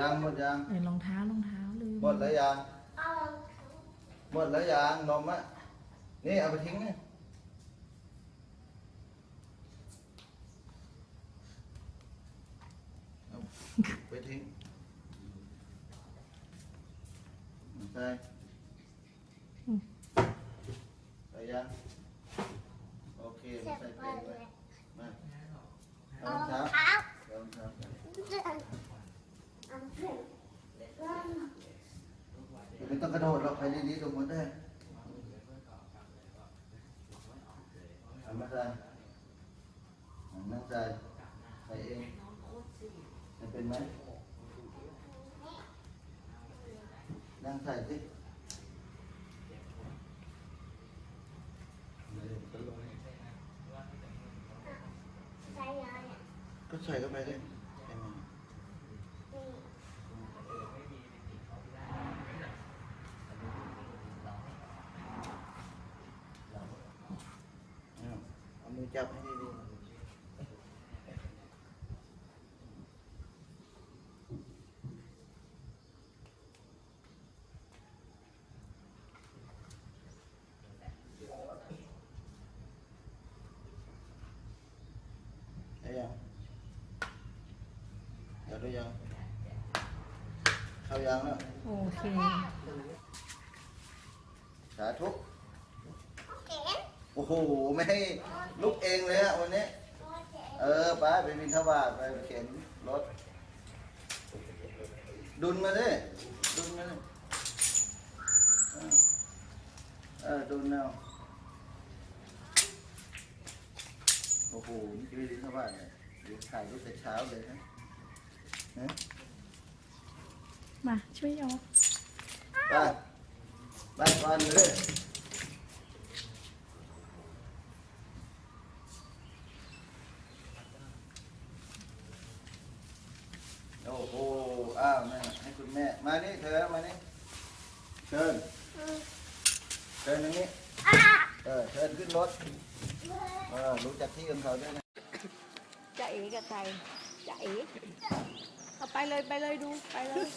ยังหมดยังเออรองเท้ารองเท้าลืมหมดแล้วยังหมดแล้วยังนมอะนี่เอาไปทิ้งนี่เอาไปทิ้งใส่ใส่ยังโอเคใส่เต็มเลยมาเอารองเท้าเอารองเท้า ไม่ต้องกระโดดหรอกไปดีๆตรงหมดได้เอามาใส่เอานั่งใส่ใส่เองจะเป็นไหมนั่งใส่สิก็ใส่เข้าไปเลย จับให้ดีๆได้ยังเดี๋ยวได้ยังเข้ายังแล้ว โอเค สาธุ โ อ้โหไม่ให้ลุกเองเลยฮะวันนี้ เออไปไปบินทบาทไปเข็นรถ ดุนมาดิดุนมาดิเออเออดุนเอาโอ้โหนี่คือบินทบาทเลยดูถ่ายรูปแต่เช้าเลยนะฮะมาช่วยยกไปไปก่อนเลย โอ้โห อ้าว แม่ให้คุณแม่ มานี่เธอมานี่เชิญเชิญตรงนี้ เออเชิญขึ้นรถ เออรู้จักที่ของเขาด้วยนะจะเอ๋กับใครจะเอ๋เอาไปเลยไปเลยดูไปเลย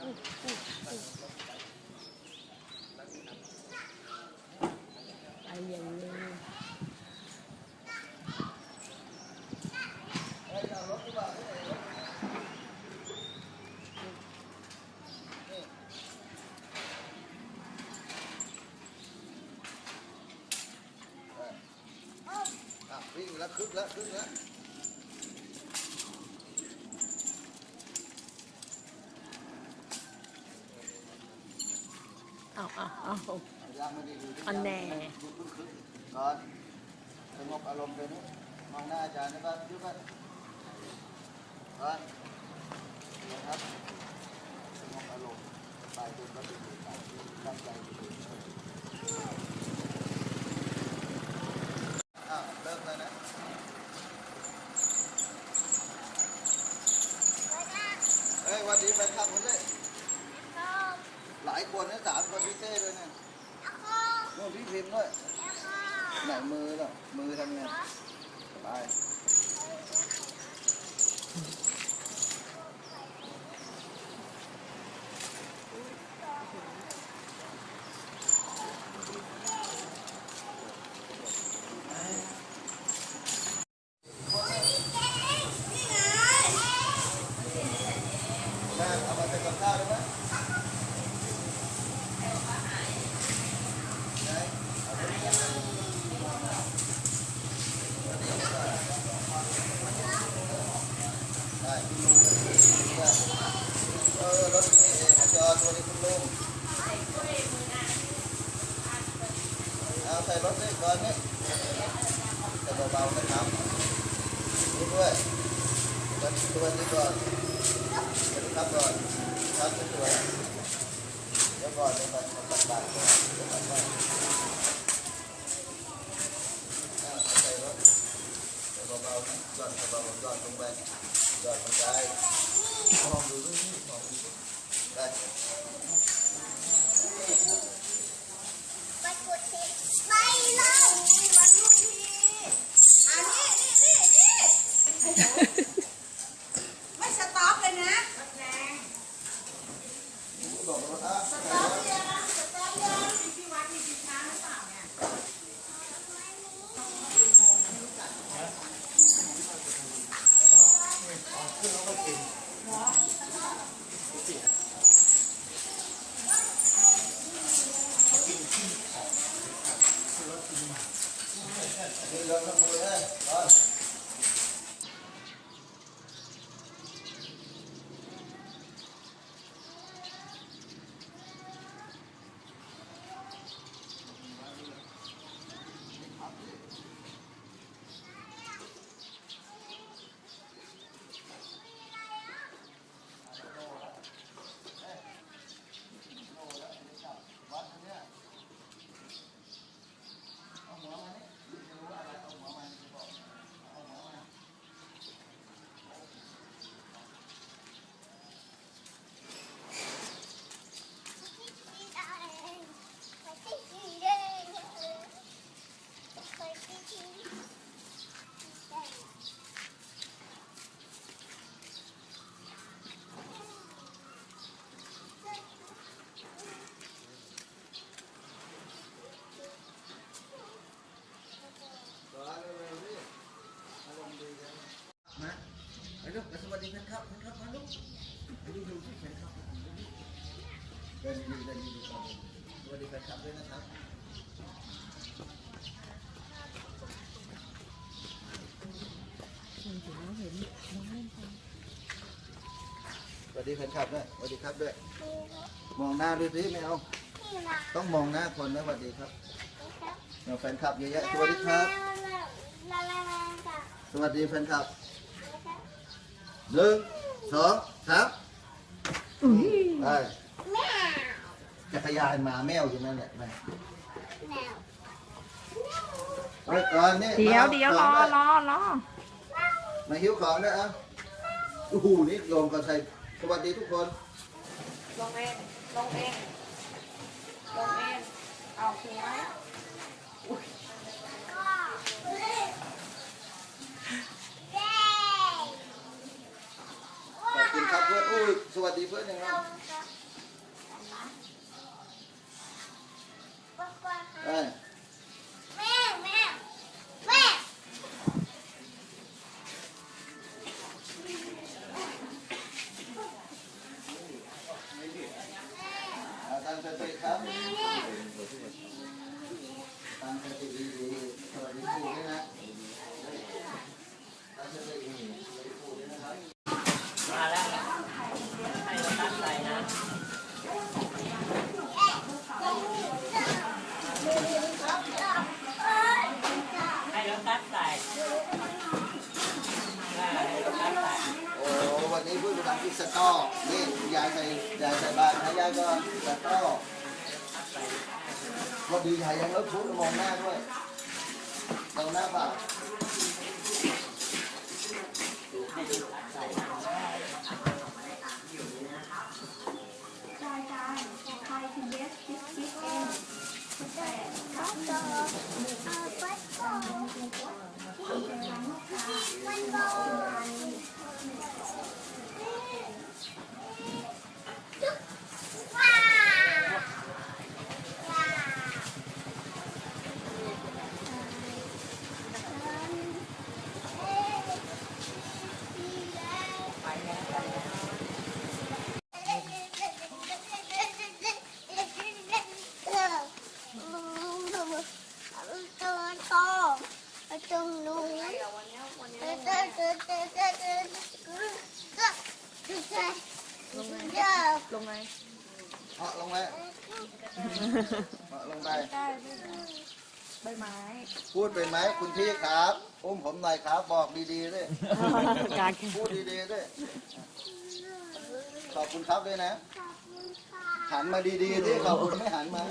อุ๊ยอุ๊ยอุ๊ยไปอย่างนี้ เฮ้ยเอารถดีกว่าเฮ้ยนี่ เอออะวิ่ง แล้วคึกแล้วคึกแล้วเอาเอาเอายางไม่ดีดูดิอันแน่ดูคึกคึกก่อนสงบอารมณ์ไปนี่มองหน้าอาจารย์นะครับยุบไปก่อนนะครับสงบอารมณ์ไปดูก็ดูไปตั้งใจดูอ้าวเริ่มแล้วนะเฮ้ย วันดีแฟนคลับคนเลยหลายคนนะสามคนพี่เต้ด้วยนะนู่นพี่พิมพ์ด้วยไหนมือเนาะมือทำไงไปแม่เอามาเป็นกับข้าวได้ไหมไหนเอาไปได้เออรถนี่ เองจอตัวนี้คุณลุงเอาใส่รถด้วยก่อนนี่แต่เบาๆนะครับนี่ด้วยตัวตัวนี้ก่อนสวัสดีครับก่อนครับสวย ดินดีเดินดีครับสวัสดีแฟนคลับด้วยนะครับสวัสดีแฟนคลับด้วยสวัสดีครับด้วย มองหน้าด้วยสิไม่เอา ต้องมองหน้าคนนะสวัสดีครับเราแฟนคลับเยอะแยะสวัสดีครับ สวัสดีแฟนคลับหนึ่งสองสามไป จักรยานมาแมวอยู่นั่นแหละไปไปก่อนนี่เดี๋ยวมาเดี๋ยวรของด้รอรอมาหิ้วของด้วยอะโอ้โหนี่โยมก็ใส่สวัสดีทุกคน ลงเองลงเองลงเองเอาโอเคไหมขอบคุณครับเพื่อนอุ้ยสวัสดีเพื่อนยังไงไปเอาตั้งสติครับตั้งสติดีๆสวัสดีครูด้วยนะตั้งสติดีๆสวัสดีครูด้วยนะครับ มาแล้วให้เราตัดใส่นะให้เราตัดใส่อ่าให้เราตัดใส่ โอ้วันนี้พูดภาษาอังกฤษสตอนี่ยายใส่ยายใส่บาตรนะยายก็สตอวันดียายยังแล้วพูดมองหน้าด้วยมองหน้าเปาตรงนู้น ลงไงเหาะลงไปเหาะลงไป ได้ใบไม้พูดเป็นไหมคุณพี่ครับอุ้มผมหน่อยครับบอกดีๆด้วยการพูดดีๆด้วยขอบคุณครับด้วยนะหันมาดีๆที่ขอบคุณไม่หันมา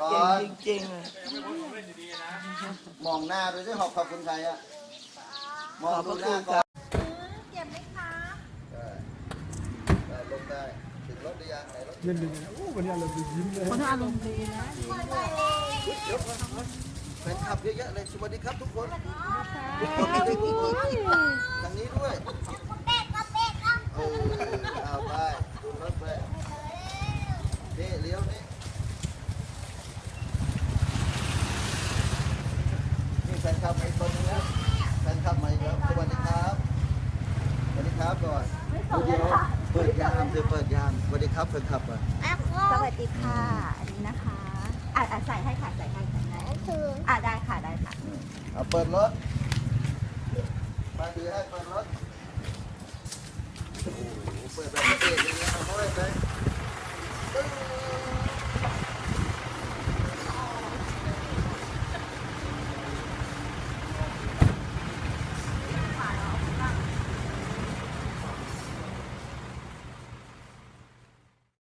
ก่อนจริงๆเลยมองหน้าดูสิขอบขอบคุณใครอะมองดูหน้าก่อน เจ็บไหมคะ ได้ ได้ลงได้ถึงรถหรือยังไหนรถเย็นดีนะโอ้วันนี้เราดูยิ้มเลยคนอารมณ์ดีนะหมดเลยเดี๋ยวก่อนแฟนคลับเยอะแยะเลยสวัสดีครับทุกคนโอ้ยทางนี้ด้วยเป๊ะก็เป๊ะก็เออเอาไปดูรถไปนี่เลี้ยวนี่นี่แฟนคลับมาอีกคนนึงนะแฟนคลับมาอีกแล้วสวัสดีครับสวัสดีครับก่อนเดี๋ยวเปิดยามเดี๋ยวเปิดยามสวัสดีครับแฟนคลับอะแอปสวัสดีค่ะ อันนี้นะคะอะอะใส่ให้ค่ะใส่ให้ใส่ให้คืออะได้ค่ะได้ค่ะเอาเปิดรถมาถือให้เปิดรถโอ้โหเปิดแบบเปิดอย่างเงี้ยเอาเข้าไปเลยตึ้ง